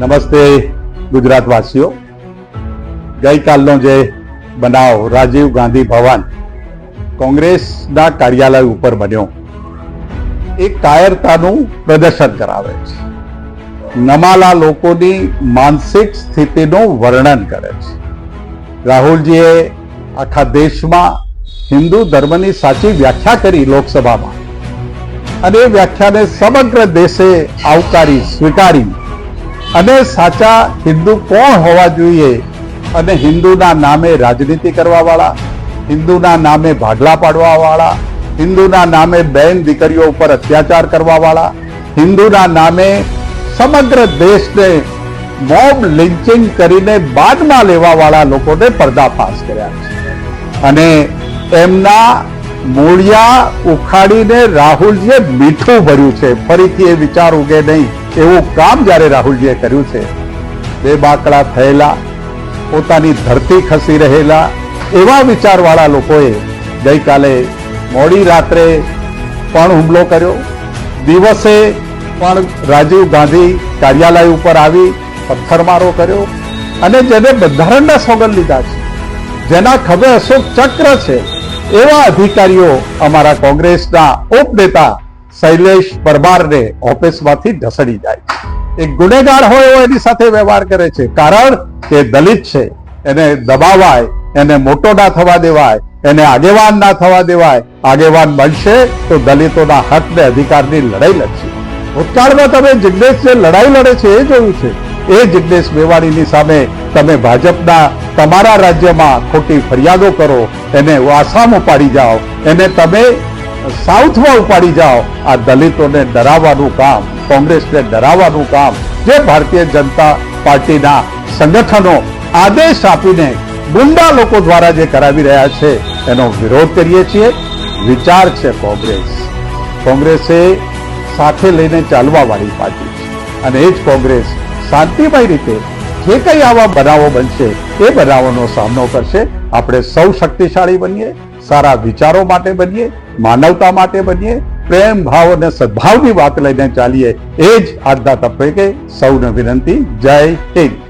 નમસ્તે ગુજરાતવાસીઓ. ગઈકાલનો જે બનાવ, રાજીવ ગાંધી ભવન કોંગ્રેસના કાર્યાલય ઉપર બન્યો, એ કાયરતાનું પ્રદર્શન કરાવે છે. નમાલા લોકોની માનસિક સ્થિતિનું વર્ણન કરે છે. રાહુલજીએ આખા દેશમાં હિન્દુ ધર્મની સાચી વ્યાખ્યા કરી લોકસભામાં. અને એ વ્યાખ્યાને સમગ્ર દેશે આવકારી, સ્વીકારી અને સાચા હિન્દુ કોણ હોવા જોઈએ? અને હિન્દુના નામે રાજનીતિ કરવાવાળા, હિન્દુના નામે ભાગલા પાડવાવાળા, હિન્દુના નામે બેન દીકરીઓ ઉપર અત્યાચાર કરવાવાળા, હિન્દુના નામે સમગ્ર દેશને મોબ લિંચિંગ કરીને બાદમાં લેવાવાળા લોકોને પર્દાફાશ કર્યા છે. અને એમના મૂળિયા ઉખાડીને રાહુલજીએ મીઠું ભર્યું છે. ફરીથી એ વિચાર ઉગે નહીં. એવું કામ જ્યારે રાહુલજીએ કર્યું છે, બે બાકડા થયેલા, પોતાની ધરતી ખસી રહેલા, એવા વિચારવાળા લોકોએ ગઈકાલે મોડી રાત્રે પણ હુમલો કર્યો. દિવસે પણ રાજીવ ગાંધી કાર્યાલય ઉપર આવી પથ્થરમારો કર્યો અને જેને બંધારણના સોગંદ લીધા છે. જેના ખભે અશોક ચક્ર છે, એવા અધિકારીઓ અમારા કોંગ્રેસના ઉપનેતા શૈલેષ પરમારને ઓફિસમાંથી ઢસડી જાય. એક ગુનેગાર હોય એવો એની સાથે વ્યવહાર કરે છે. કારણ કે દલિત છે. એને દબાવાય, એને મોટો ના થવા દેવાય, એને આગેવાન ના થવા દેવાય. આગેવાન બનશે તો દલિતોના હક ને અધિકારની લડાઈ લડશે. ભૂતકાળમાં તમે જિગ્નેશ જે લડાઈ લડે છે એ જોયું છે. એ જિગ્નેશ મેવાણીની સામે તમે ભાજપના તમારા રાજ્યમાં ખોટી ફરિયાદો કરો, એને આસામ ઉપાડી જાઓ. એને તમે સાઉથમાં ઉપાડી જાઓ. આ દલિતોને ડરાવવાનું કામ, કોંગ્રેસને ડરાવવાનું કામ, જે ભારતીય જનતા પાર્ટીના સંગઠનો આદેશ આપીને ગુંડા લોકો દ્વારા જે કરાવી રહ્યા છે, એનો વિરોધ કરીએ છીએ. વિચાર છે કોંગ્રેસ. કોંગ્રેસે સાથે લઈને ચાલવાવાળી પાર્ટી છે. અને એ જ કોંગ્રેસ શાંતિમય રીતે જે કંઈ આવા બનાવો બનશે, એ બનાવોનો સામનો કરશે. આપણે સૌ શક્તિશાળી બનીએ, સારા વિચારો માટે બનીએ માનવતા માટે બનીએ, પ્રેમ, ભાવ અને સદભાવની વાત લઈને ચાલીએ. એ જ આજના તબક્કે સૌને વિનંતી. જય હિન્દ.